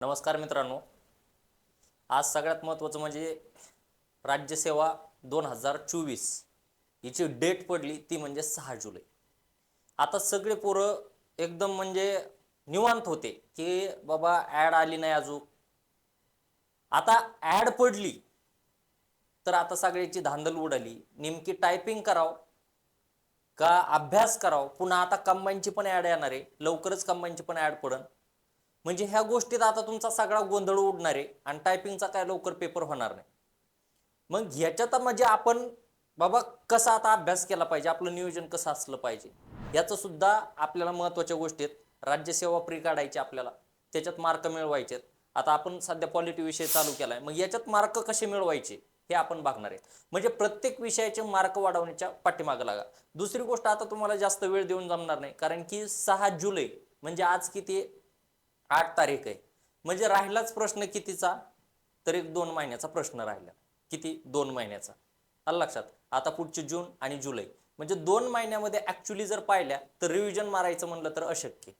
नमस्कार मित्रांनो. आज सगळ्यात महत्त्वाचं म्हणजे राज्यसेवा दोन हजार चोवीस. हिची डेट पडली ती म्हणजे सहा जुलै. आता सगळे पोरं एकदम म्हणजे निवांत होते की बाबा ॲड आली नाही अजून. आता ॲड पडली तर आता सगळ्याची धांदल उडाली. नेमकी टायपिंग करावं का अभ्यास करावं? पुन्हा आता कंबाईनची पण ॲड येणार आहे. लवकरच कंबाईनची पण ॲड पडन. म्हणजे ह्या गोष्टीत आता तुमचा सगळा गोंधळ उडणार आहे आणि टायपिंगचा काय लवकर पेपर होणार नाही. मग ह्याच्यात म्हणजे आपण बाबा कसा आता अभ्यास केला पाहिजे? आपलं नियोजन कसं असलं पाहिजे? याचं सुद्धा आपल्याला महत्त्वाच्या गोष्टी आहेत. राज्यसेवा प्री काढायची आपल्याला. त्याच्यात मार्क मिळवायचे आहेत. आता आपण सध्या पॉलिटी विषय चालू केला आहे मग याच्यात मार्क कसे मिळवायचे? हे आपण बघणार आहेत म्हणजे प्रत्येक विषयाचे मार्क वाढवण्याच्या पाठीमागे लागा. दुसरी गोष्ट आता तुम्हाला जास्त वेळ देऊन जमणार नाही. कारण की सहा जुलै म्हणजे आज किती? आठ तारीख आहे. म्हणजे राहिलाच प्रश्न कितीचा? तर एक दोन महिन्याचा प्रश्न राहिला. किती? दोन महिन्याचा. आलं लक्षात? आता पुढचे जून आणि जुलै. म्हणजे दोन महिन्यामध्ये ॲक्च्युली जर पाहिल्या तर रिव्हिजन मारायचं म्हणलं तर अशक्य.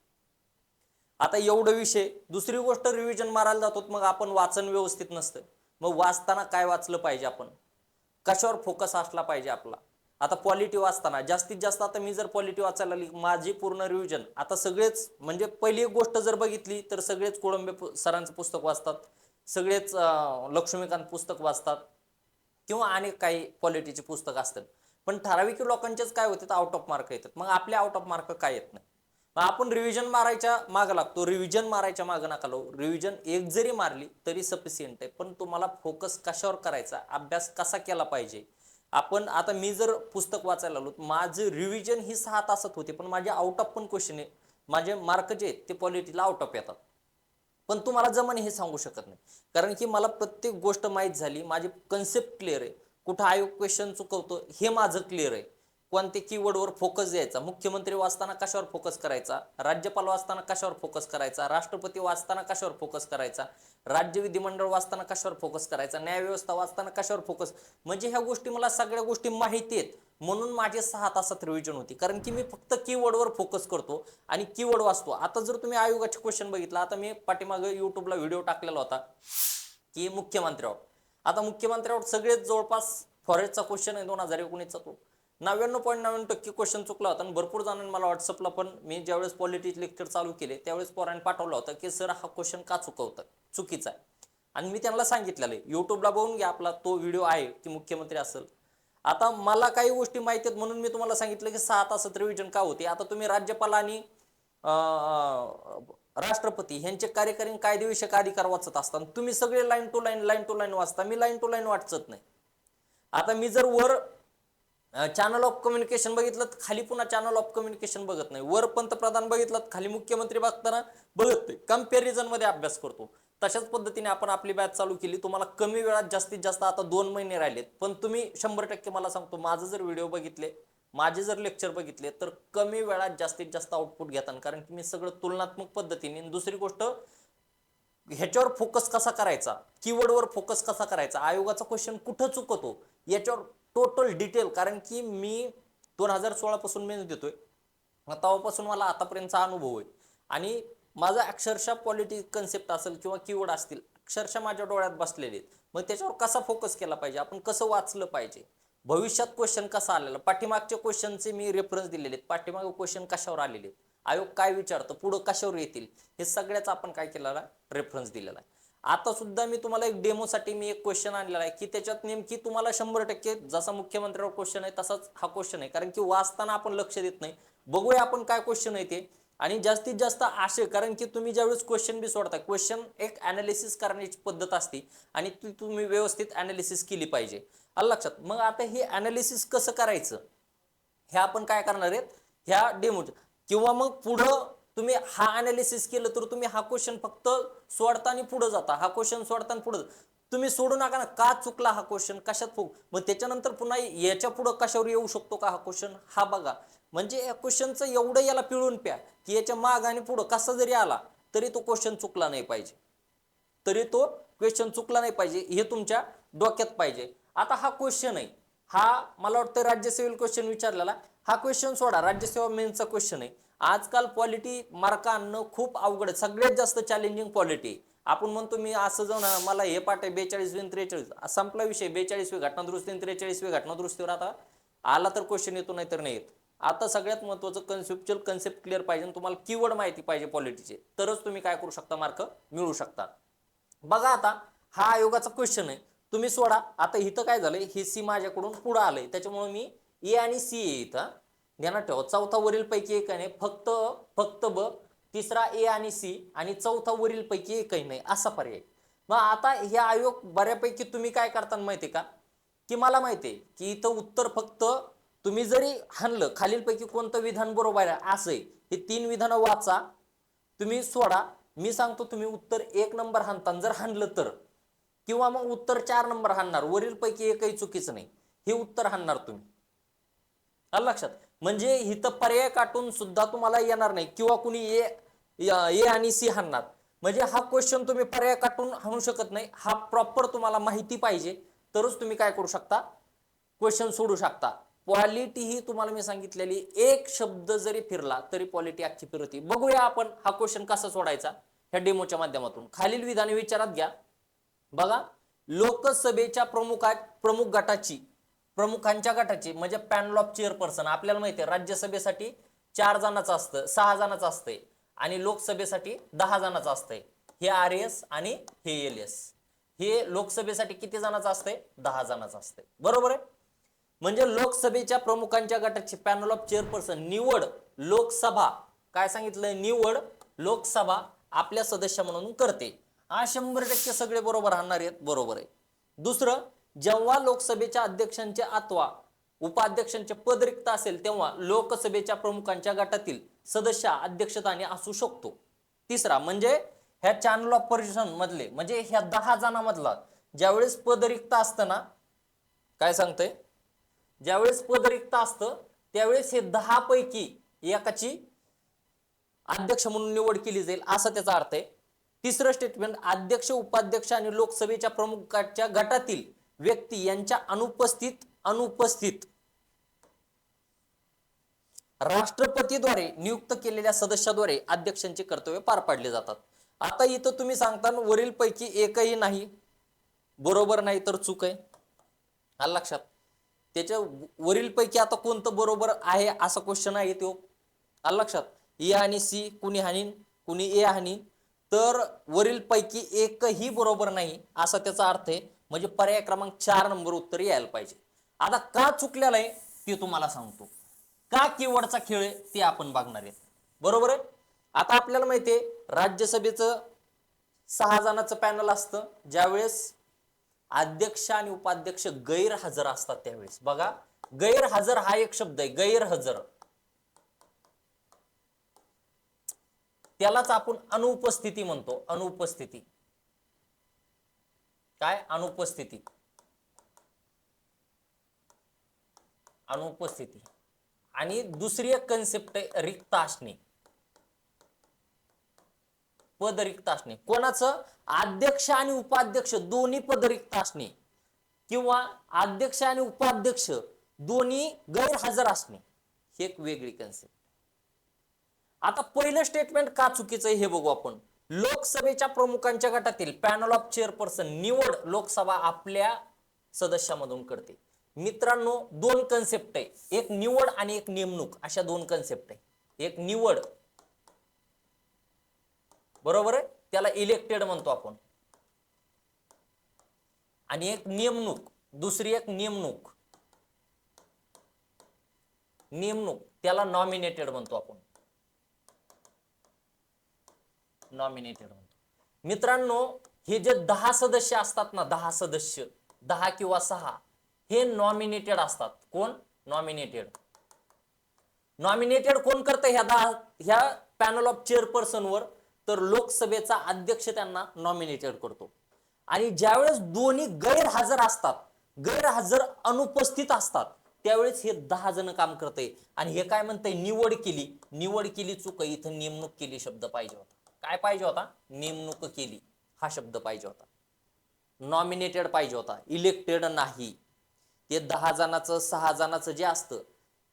आता एवढं विषय दुसरी गोष्ट रिव्हिजन मारायला जातो मग आपण वाचन व्यवस्थित नसतं. मग वाचताना काय वाचलं पाहिजे आपण? कशावर फोकस असला पाहिजे आपला? आता पॉलिटिव्ह वाचताना जास्तीत जास्त आता मी जर पॉलिटिव्ह वाचायला लागली माझी पूर्ण रिव्हिजन आता सगळेच म्हणजे पहिली एक गोष्ट जर बघितली तर सगळेच कोळंबे पु- सरांचं पुस्तक वाचतात सगळेच लक्ष्मीकांत पुस्तक वाचतात किंवा अनेक काही क्वालिटीची पुस्तक असतात. पण ठराविक लोकांचेच काय होते आउट ऑफ मार्क येतात. मग आपले आउट ऑफ मार्क काय येत नाही. मग आपण रिव्हिजन मारायच्या मागं लागतो रिव्हिजन मारायच्या मागं नका लावू. रिव्हिजन एक जरी मारली तरी सफिशियंट आहे. पण तुम्हाला फोकस कशावर करायचा? अभ्यास कसा केला पाहिजे? आपण आता मी जर पुस्तक वाचायला लागलो माझं रिव्हिजन ही सहा तासात होते पण माझे आउट ऑफ पण क्वेश्चन आहे. माझे मार्क जे आहेत ते पॉलिटीला आउट ऑफ येतात. पण तुम्हाला जमाने हे सांगू शकत नाही. कारण की मला प्रत्येक गोष्ट माहीत झाली माझी कन्सेप्ट क्लिअर आहे. कुठं आयोग क्वेश्चन चुकवतो हे माझं क्लिअर आहे. कोणत्या कीवर्डवर फोकस द्यायचा मुख्यमंत्री वाचताना कशावर फोकस करायचा? राज्यपाल वाचताना कशावर फोकस करायचा? राष्ट्रपती वाचताना कशावर फोकस करायचा? राज्य विधिमंडळ वाचताना कशावर फोकस करायचा? न्यायव्यवस्था वाचताना कशावर फोकस म्हणजे ह्या गोष्टी मला सगळ्या गोष्टी माहिती आहेत. म्हणून माझे सहा तासात रिव्हिजन होती. कारण की मी फक्त कीवर्डवर फोकस करतो आणि कीवर्ड वाचतो. आता जर तुम्ही आयोगाचे क्वेश्चन बघितला आता मी पाठीमागे युट्यूबला व्हिडिओ टाकलेला होता की मुख्यमंत्र्यावर. आता मुख्यमंत्र्यावर सगळेच जवळपास फॉरेस्टचा क्वेश्चन आहे दोन हजार एकोणीसचा तो. नव्याण्णव पॉईंट नव्याण्णव टक्के क्वेश्चन चुकला होता आणि भरपूर जणांनी मला व्हॉट्सअपला पण मी ज्यावेळेस पॉलिटिक्स लेक्चर चालू केले त्यावेळेस पोरांनी पाठवला होता की सर हा क्वेश्चन का चुकवतं चुकीचा आहे. आणि मी त्यांना सांगितलेलं आहे बघून घ्या आपला तो व्हिडिओ आहे की मुख्यमंत्री असेल. आता मला काही गोष्टी माहिती आहेत म्हणून मी तुम्हाला सांगितलं की सहा तासात रिव्हिजन का होते? आता तुम्ही राज्यपाल आणि राष्ट्रपती यांचे कार्यकारी कायदेविषयक अधिकार वाचत असताना तुम्ही सगळे line to line line to line वाचता. मी लाईन टू लाईन वाचत नाही. आता मी जर वर चॅनल ऑफ कम्युनिकेशन बघितलं तर खाली पुन्हा चॅनल ऑफ कम्युनिकेशन बघत नाही. वर पंतप्रधान बघितलं तर खाली मुख्यमंत्री बघताना बघत नाही. कंपॅरिझनमध्ये अभ्यास करतो. तशाच पद्धतीने आपण आपली बॅच चालू केली. तुम्हाला कमी वेळात जास्तीत जास्त आता दोन महिने राहिलेत. पण तुम्ही शंभर टक्के मला सांगतो माझं जर व्हिडिओ बघितले माझे जर लेक्चर बघितले तर कमी वेळात जास्तीत जास्त आउटपुट घेताना कारण की मी सगळं तुलनात्मक पद्धतीने. दुसरी गोष्ट ह्याच्यावर फोकस कसा करायचा? कीवर्डवर फोकस कसा करायचा? आयोगाचा क्वेश्चन कुठं चुकतो? याच्यावर टोटल डिटेल कारण की मी दोन हजार सोळा पासून देतोय मग तेव्हापासून मला आतापर्यंतचा अनुभव आहे. आणि माझा अक्षरशः पॉलिटिक कन्सेप्ट असेल किंवा कीवर्ड असतील अक्षरशः माझ्या डोळ्यात बसलेले आहेत. मग त्याच्यावर कसा फोकस केला पाहिजे? आपण कसं वाचलं पाहिजे? भविष्यात क्वेश्चन कसा आलेला? पाठीमागच्या क्वेश्चनचे मी रेफरन्स दिलेले आहेत. पाठीमागे क्वेश्चन कशावर आलेले आहेत? आयोग काय विचारतं? पुढं कशावर येतील? हे सगळ्याच आपण काय केलेला? रेफरन्स दिलेला आहे. आता सुद्धा मी तुम्हाला एक डेमोसाठी मी एक क्वेश्चन आणलेला आहे की त्याच्यात नेमकी तुम्हाला शंभर टक्के जसा मुख्यमंत्र्यावर क्वेश्चन आहे तसाच हा क्वेश्चन आहे. कारण की वाचताना आपण लक्ष देत नाही. बघूया आपण काय क्वेश्चन आहे ते. आणि जास्तीत जास्त आशय कारण की तुम्ही ज्यावेळेस क्वेश्चन बी सोडता क्वेश्चन एक अनालिसिस करण्याची पद्धत असते आणि ती तुम्ही व्यवस्थित अनालिसिस केली पाहिजे. आलं लक्षात? मग आता हे अनालिसिस कसं करायचं? हे आपण काय करणार आहेत? ह्या डेमो किंवा मग पुढं तुम्ही हा अनालिसिस केलं तर तुम्ही हा क्वेश्चन फक्त सोडता आणि पुढे जाता. हा क्वेश्चन सोडता आणि पुढे तुम्ही सोडू नका ना. का चुकला हा क्वेश्चन कशात फुग? मग त्याच्यानंतर पुन्हा याच्या पुढं कशावर येऊ शकतो का हा क्वेश्चन हा बघा. म्हणजे या क्वेश्चनचं एवढं याला पिळून प्या की याच्या माग आणि पुढं कसा जरी आला तरी तो क्वेश्चन चुकला नाही पाहिजे. तरी तो क्वेश्चन चुकला नाही पाहिजे. हे तुमच्या डोक्यात पाहिजे. आता हा क्वेश्चन आहे. हा मला वाटतं राज्यसेवेल क्वेश्चन विचारलेला. हा क्वेश्चन सोडा. राज्यसेवा मेनचा क्वेश्चन आहे. आजकाल पॉलिटी मार्क आणणं खूप अवघड आहे. सगळ्यात जास्त चॅलेंजिंग पॉलिटी आपण म्हणतो मी असं जाऊन मला हे पाठ आहे बेचाळीस त्रेचाळीस. संपला विषय बेचाळीसवी घटना दुरुस्ती त्रेचाळीसवी घटना दुरुस्तीवर आता आला तर क्वेश्चन येतो नाही तर नाही येत. आता सगळ्यात महत्वाचं कन्सेप्च्युअल कन्सेप्ट क्लिअर पाहिजे आणि तुम्हाला कीवर्ड माहिती पाहिजे पॉलिटीचे तरच तुम्ही काय करू शकता मार्क मिळू शकता. बघा आता हा आयोगाचा क्वेश्चन आहे. तुम्ही सोडा. आता इथं काय झालंय? हे सी माझ्याकडून पुढं आलंय. त्याच्यामुळे मी ए आणि सी आहे इथं. ध्यानात ठेवा. चौथा वरील पैकी एक नाही फक्त फक्त ब तिसरा ए आणि सी आणि चौथा वरील पैकी एकही नाही. असा पर्याय. मग आता हे आयोग बऱ्यापैकी तुम्ही काय करताना माहिती का? की मला माहिती आहे की इथं उत्तर फक्त तुम्ही जरी हाणलं खालीलपैकी कोणतं विधान बरोबर आहे असं आहे हे तीन विधानं वाचा. तुम्ही सोडा. मी सांगतो तुम्ही उत्तर एक नंबर हाणता जर हाणलं तर. किंवा मग उत्तर चार नंबर हाणणार. वरील पैकी एकही चुकीचं नाही. हे उत्तर हाणणार तुम्ही. लक्षात? म्हणजे इथं पर्याय काटून सुद्धा तुम्हाला येणार नाही. किंवा कुणी ए ए आणि सी हाणणार. म्हणजे हा क्वेश्चन तुम्ही पर्याय काटून हाणू शकत नाही. हा प्रॉपर तुम्हाला माहिती पाहिजे. तरच तुम्ही काय करू शकता? क्वेश्चन सोडू शकता. क्वालिटी ही तुम्हाला मी सांगितलेली. एक शब्द जरी फिरला तरी क्वालिटी अख्खी फिरती. बघूया आपण हा क्वेश्चन कसा सोडायचा ह्या डेमोच्या माध्यमातून. खालील विधाने विचारात घ्या. बघा. लोकसभेच्या प्रमुखा प्रमुख गटाची प्रमुखांच्या गटाची म्हणजे पॅनल ऑफ चेअरपर्सन आपल्याला माहिती आहे राज्यसभेसाठी चार जणांचं असतं सहा जणांचं असतंय आणि लोकसभेसाठी दहा जणांचं असतंय. हे आर एस आणि हे एल एस हे लोकसभेसाठी किती जणांचं असतंय? दहा जणांचं असतंय. बरोबर आहे? म्हणजे लोकसभेच्या प्रमुखांच्या गटाची पॅनल ऑफ चेअरपर्सन निवड लोकसभा. काय सांगितलंय? निवड लोकसभा आपल्या सदस्य म्हणून करते. हा शंभर टक्के सगळे बरोबर राहणार आहेत. बरोबर आहे. दुसरं जेव्हा लोकसभेच्या अध्यक्षांचे अथवा उपाध्यक्षांचे पद रिक्त असेल तेव्हा लोकसभेच्या प्रमुखांच्या गटातील सदस्य अध्यक्षताने असू शकतो. तिसरा म्हणजे ह्या चॅनल ऑफ परिषद मधले म्हणजे ह्या दहा जणांमधला ज्यावेळेस पद रिक्त असतं ना काय सांगतंय? ज्यावेळेस पद रिक्त असतं त्यावेळेस हे दहा पैकी एकाची अध्यक्ष म्हणून निवड केली जाईल असा त्याचा अर्थ आहे. तिसरं स्टेटमेंट अध्यक्ष उपाध्यक्ष आणि लोकसभेच्या प्रमुखाच्या गटातील व्यक्ती यांच्या अनुपस्थित अनुपस्थित. राष्ट्रपतीद्वारे नियुक्त केलेल्या सदस्याद्वारे अध्यक्षांचे कर्तव्य पार पाडले जातात. आता इथं तुम्ही सांगता वरील पैकी एकही नाही. बरोबर नाही तर चूक आहे. आलं लक्षात? त्याच्या वरील पैकी आता कोणतं बरोबर आहे असा क्वेश्चन आहे तो. आलं लक्षात? ए आणि सी कुणी हानीन कुणी ए हानीन. तर वरील पैकी एकही बरोबर नाही असा त्याचा अर्थ आहे. म्हणजे पर्याय क्रमांक चार नंबर उत्तर यायला पाहिजे. आता का चुकलेलं आहे ते तुम्हाला सांगतो. का किवडचा खेळ आहे ते आपण बघणार आहे. बरोबर आहे? आता आपल्याला माहिती आहे राज्यसभेचं सहा जणांचं पॅनल असतं. ज्यावेळेस अध्यक्ष आणि उपाध्यक्ष गैरहजर असतात त्यावेळेस. बघा गैरहजर हा एक शब्द आहे गैरहजर. त्यालाच आपण अनुपस्थिती म्हणतो अनुपस्थिती. काय? अनुपस्थिती. अनुपस्थिती. आणि दुसरी एक कन्सेप्ट आहे रिक्त असणे पद रिक्त असणे कोणाचं? अध्यक्ष आणि उपाध्यक्ष. दोन्ही पद रिक्त असणे किंवा अध्यक्ष आणि उपाध्यक्ष दोन्ही गैरहजर असणे. ही एक वेगळी कन्सेप्ट आता पहिलं स्टेटमेंट का चुकीचं आहे हे बघू आपण. लोकसभेच्या प्रमुखांच्या गटातील पॅनल ऑफ चेअरपर्सन निवड लोकसभा आपल्या सदस्यामधून करते. मित्रांनो दोन कन्सेप्ट आहे. एक निवड आणि एक नेमणूक. अशा दोन कन्सेप्ट आहे. एक निवड. बरोबर आहे? त्याला इलेक्टेड म्हणतो आपण. आणि एक नेमणूक. दुसरी एक नेमणूक. नेमणूक. त्याला नॉमिनेटेड म्हणतो आपण. नॉमिनेटेड म्हणतो. मित्रांनो हे जे दहा सदस्य असतात ना दहा सदस्य दहा किंवा सहा हे नॉमिनेटेड असतात. कोण? नॉमिनेटेड नॉमिनेटेड कोण करतं ह्या दहा ह्या पॅनल ऑफ चेअरपर्सन वर? तर लोकसभेचा अध्यक्ष त्यांना नॉमिनेटेड करतो. आणि ज्यावेळेस दोन्ही गैरहजर असतात गैरहजर अनुपस्थित असतात त्यावेळेस हे दहा जण काम करते आणि हे काय म्हणतंय? निवड केली. निवड केली चुक. इथं नेमणूक केली शब्द पाहिजे होता. काय पाहिजे होता? नेमणूक केली. हा शब्द पाहिजे होता. नॉमिनेटेड पाहिजे होता. इलेक्टेड नाही. ते दहा जणाचं सहा जणाचं जे असतं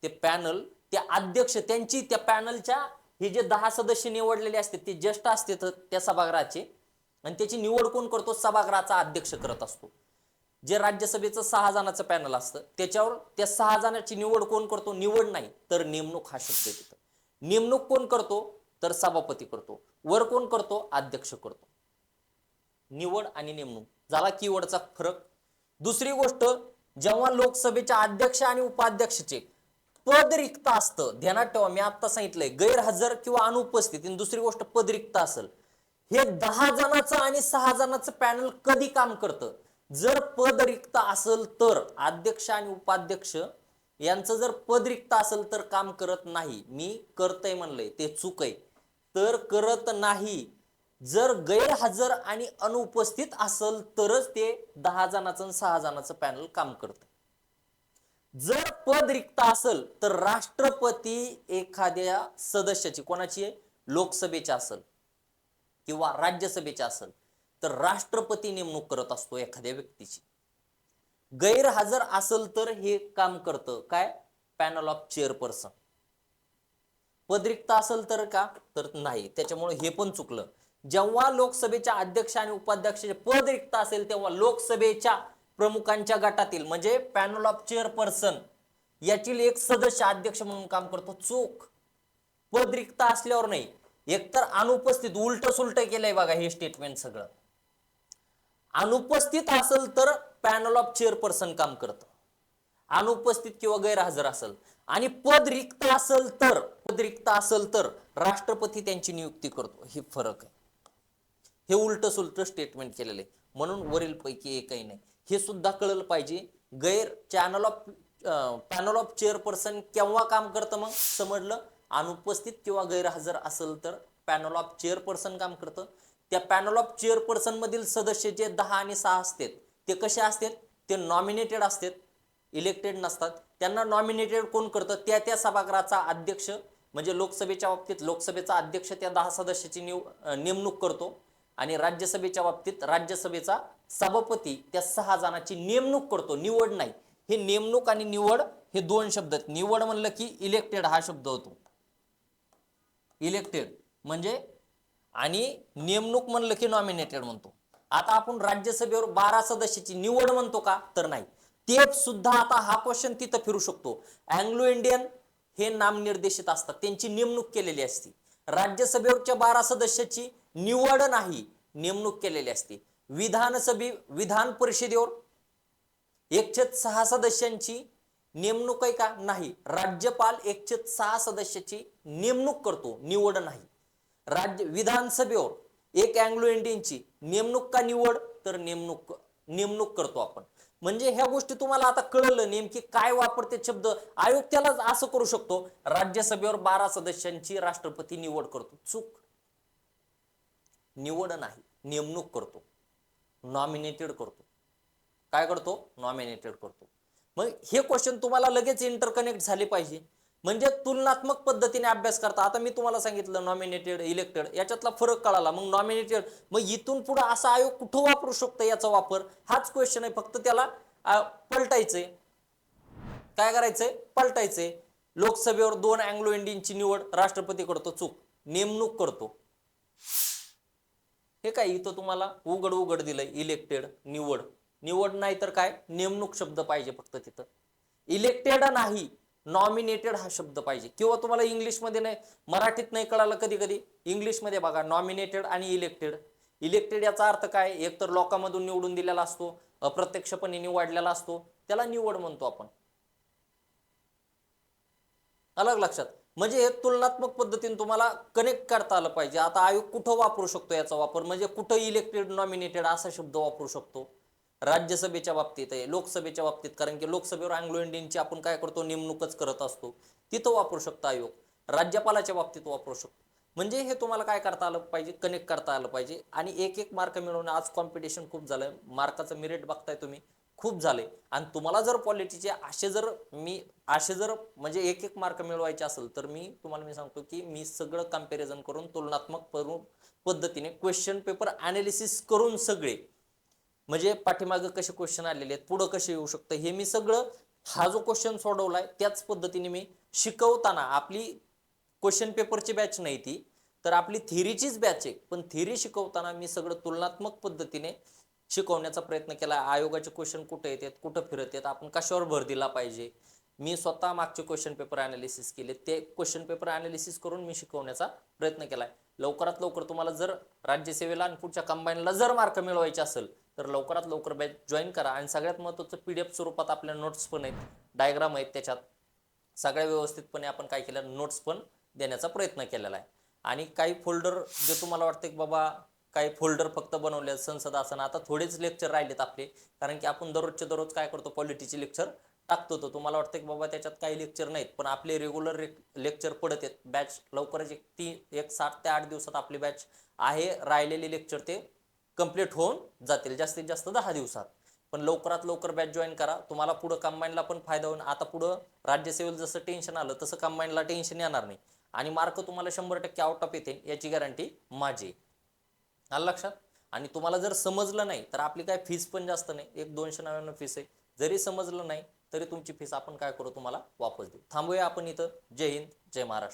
ते पॅनल ते अध्यक्ष त्यांची त्या पॅनलच्या हे जे दहा सदस्य निवडलेले असते ते ज्येष्ठ असते त्या सभागृहाचे. आणि त्याची निवड कोण करतो? सभागृहाचा अध्यक्ष करत असतो. जे राज्यसभेचं सहा जणांचं पॅनल असतं त्याच्यावर त्या सहा जणांची निवड कोण करतो? निवड नाही तर नेमणूक हा शब्द तिथं. नेमणूक कोण करतो? तर सभापती करतो. वर कोण करतो? अध्यक्ष करतो. निवड आणि नेमणूक. झाला कीवर्डचा फरक. दुसरी गोष्ट जेव्हा लोकसभेच्या अध्यक्ष आणि उपाध्यक्षचे पद रिक्त असतं ध्यानात ठेवा मी आता सांगितलंय गैरहजर किंवा अनुपस्थित दुसरी गोष्ट पद रिक्त असेल. हे दहा जणांचं आणि सहा जणांचं पॅनल कधी काम करतं? जर पद रिक्त असेल तर अध्यक्ष आणि उपाध्यक्ष यांचं जर पद रिक्त असेल तर काम करत नाही. मी करतय म्हणलंय ते चूक आहे तर करत नाही. जर गैरहजर आणि अनुपस्थित असेल तरच ते दहा जणांचं आणि सहा जणांचं पॅनल काम करतं. जर पद रिक्त असेल तर राष्ट्रपती एखाद्या सदस्याची कोणाची आहे? लोकसभेची असेल किंवा राज्यसभेची असेल तर राष्ट्रपती नेमणूक करत असतो एखाद्या व्यक्तीची. गैरहजर असेल तर हे काम करतं. काय? Panel of chairperson. पदरिक्त असेल तर का? तर नाही. त्याच्यामुळे हे पण चुकलं. जेव्हा लोकसभेच्या अध्यक्ष आणि उपाध्यक्षाचे पद रिक्त असेल तेव्हा लोकसभेच्या प्रमुखांच्या गटातील म्हणजे पॅनल ऑफ चेअरपर्सन यातील एक सदस्य अध्यक्ष म्हणून काम करतो. चूक. पद रिक्त असल्यावर नाही. एकतर अनुपस्थित उलट सुलट केलंय बघा हे स्टेटमेंट सगळं. अनुपस्थित असेल तर पॅनल ऑफ चेअरपर्सन काम करतं. अनुपस्थित किंवा गैरहजर असेल. आणि पद रिक्त असेल तर पद रिक्त असेल तर राष्ट्रपती त्यांची नियुक्ती करतो. हे फरक आहे. हे उलट सुलट स्टेटमेंट केलेलं आहे. म्हणून वरील पैकी एकही नाही. हे सुद्धा कळलं पाहिजे. गैर channel of panel of chairperson केव्हा काम करतं मग? समजलं? अनुपस्थित किंवा गैरहजर असेल तर पॅनल ऑफ चेअरपर्सन काम करतं. त्या पॅनल ऑफ चेअरपर्सन मधील सदस्य जे दहा आणि सहा असतात ते कसे असतात? ते नॉमिनेटेड असतात. इलेक्टेड नसतात. त्यांना नॉमिनेटेड कोण करतं? त्या त्या सभागृहाचा अध्यक्ष म्हणजे लोकसभेच्या बाबतीत लोकसभेचा अध्यक्ष त्या दहा सदस्याची निव नेमणूक करतो. आणि राज्यसभेच्या बाबतीत राज्यसभेचा सभापती त्या सहा जणांची नेमणूक करतो. निवड नाही. हे नेमणूक आणि निवड हे दोन शब्द आहेत. निवड म्हणलं की इलेक्टेड हा शब्द होतो. इलेक्टेड म्हणजे आणि नेमणूक म्हणलं की नॉमिनेटेड म्हणतो. आता आपण राज्यसभेवर बारा सदस्याची निवड म्हणतो का? तर नाही. तेच सुद्धा आता हा क्वेश्चन तिथं फिरू शकतो. अँग्लो इंडियन हे नामनिर्देशित असतात. त्यांची नेमणूक केलेली असते. राज्यसभेवरच्या बारा सदस्याची निवड नाही नेमणूक केलेली असते. विधानसभे विधान परिषदेवर एकशे सहा सदस्यांची नेमणूक आहे का? नाही. राज्यपाल एकशे सहा सदस्याची नेमणूक करतो. निवड नाही. राज्य विधानसभेवर एक अँग्लो इंडियनची नेमणूक का निवड? तर नेमणूक नेमणूक करतो आपण. म्हणजे ह्या गोष्टी तुम्हाला आता कळलं नेमकी काय वापरते शब्द आयोग त्यालाच असं करू शकतो राज्यसभेवर बारा सदस्यांची राष्ट्रपती निवड करतो. चूक. निवड नाही नेमणूक करतो. नॉमिनेटेड करतो. काय करतो? नॉमिनेटेड करतो. मग हे क्वेश्चन तुम्हाला लगेच इंटरकनेक्ट झाले पाहिजे. म्हणजे तुलनात्मक पद्धतीने अभ्यास करता. आता मी तुम्हाला सांगितलं नॉमिनेटेड इलेक्टेड याच्यातला फरक कळाला. मग नॉमिनेटेड मग इथून पुढे असा आयोग कुठं वापरू शकतो याचा वापर? हाच क्वेश्चन आहे. फक्त त्याला पलटायचंय. काय करायचंय? पलटायचंय. लोकसभेवर दोन अँग्लो इंडियनची निवड राष्ट्रपती करतो चूक. नेमणूक करतो. हे काय इथं तुम्हाला उघड उघड दिलंय. इलेक्टेड निवड. निवड नाही तर काय? नेमणूक शब्द पाहिजे फक्त तिथं. इलेक्टेड नाही. नॉमिनेटेड हा शब्द पाहिजे. किंवा तुम्हाला इंग्लिशमध्ये नाही मराठीत नाही कळालं कधी कधी इंग्लिशमध्ये बघा नॉमिनेटेड आणि इलेक्टेड इलेक्टेड याचा अर्थ काय? एकतर लोकांमधून निवडून दिलेला असतो अप्रत्यक्षपणे निवडलेला असतो त्याला निवड म्हणतो आपण. अलग लक्षात. म्हणजे हे तुलनात्मक पद्धतीने तुम्हाला कनेक्ट करता आलं पाहिजे. आता आयोग कुठं वापरू शकतो याचा वापर? म्हणजे कुठं इलेक्टेड नॉमिनेटेड असा शब्द वापरू शकतो? राज्यसभेच्या बाबतीत आहे लोकसभेच्या बाबतीत कारण की लोकसभेवर अँग्लो इंडियनची आपण काय करतो नेमणूकच करत असतो. तिथं वापरू शकतो आयोग. राज्यपालाच्या बाबतीत वापरू शकतो. म्हणजे हे तुम्हाला काय करता आलं पाहिजे कनेक्ट करता आलं पाहिजे. आणि एक एक मार्क मिळवणं आज कॉम्पिटिशन खूप झालंय. मार्काचं मिरिट बघताय तुम्ही खूप झाले आणि तुम्हाला जर पॉलिटीचे असे जर मी असे जर म्हणजे एक एक मार्क मिळवायचे असेल तर मी तुम्हाला मी सांगतो की मी सगळं कंपॅरिझन करून तुलनात्मक पद्धतीने क्वेश्चन पेपर अनालिसिस करून सगळे म्हणजे पाठीमागं कसे क्वेश्चन आलेले आहेत पुढं कसे येऊ शकतं हे मी सगळं हा जो क्वेश्चन सोडवलाय त्याच पद्धतीने मी शिकवताना आपली क्वेश्चन पेपरची बॅच नाही ती तर आपली थिरीचीच बॅच आहे. पण थिरी शिकवताना मी सगळं तुलनात्मक पद्धतीने शिकवण्याचा प्रयत्न केला. आयोगाचे क्वेश्चन कुठे येतात कुठं फिरत आहेत आपण कशावर भर दिला पाहिजे? मी स्वतः मागचे क्वेश्चन पेपर अनालिसिस केले. ते क्वेश्चन पेपर अनालिसिस करून मी शिकवण्याचा प्रयत्न केलाय. लवकरात लवकर तुम्हाला जर राज्यसेवेला आणि पुढच्या कंबाईनला जर मार्क मिळवायचे असेल तर लवकरात लवकर बॅच जॉईन करा आणि सगळ्यात महत्त्वाचं पी डी एफ स्वरूपात आपल्या नोट्स पण आहेत डायग्राम आहेत त्याच्यात. सगळ्या व्यवस्थितपणे आपण काय केलं नोट्स पण देण्याचा प्रयत्न केलेला आहे. आणि काही फोल्डर जे तुम्हाला वाटते की बाबा काही फोल्डर फक्त बनवले आहेत, संसद आसन आता थोडेच लेक्चर राहिलेत आपले. कारण की आपण दररोजचे दररोज काय करतो पॉलिटीचे लेक्चर टाकतो. तो तुम्हाला वाटतं की बाबा त्याच्यात काही लेक्चर नाहीत पण आपले रेग्युलर लेक्चर पडत आहेत. बॅच लवकरच एक तीन एक सात ते आठ दिवसात आपली बॅच आहे राहिलेले लेक्चर ते कंप्लीट होऊन जातील. जास्तीत जास्त दहा दिवसात. पण लवकरात लवकर बॅच जॉईन करा. तुम्हाला पुढं कंबाईनला पण फायदा होईल. आता पुढं राज्यसेवेला जसं टेन्शन आलं तसं कंबाईनला टेन्शन येणार नाही. आणि मार्क तुम्हाला शंभर टक्के आउट ऑफ येते याची गॅरंटी माझी. आहे. आलं लक्षात? आणि तुम्हाला जर समजलं नाही तर आपली काय फीस पण जास्त नाही. एक दोनशे नव्याण्णव फीस आहे. जरी समजलं नाही तरी तुमची फीस आपण काय करू तुम्हाला वापस देऊ. थांबूया आपण इथं. जय हिंद जय महाराष्ट्र.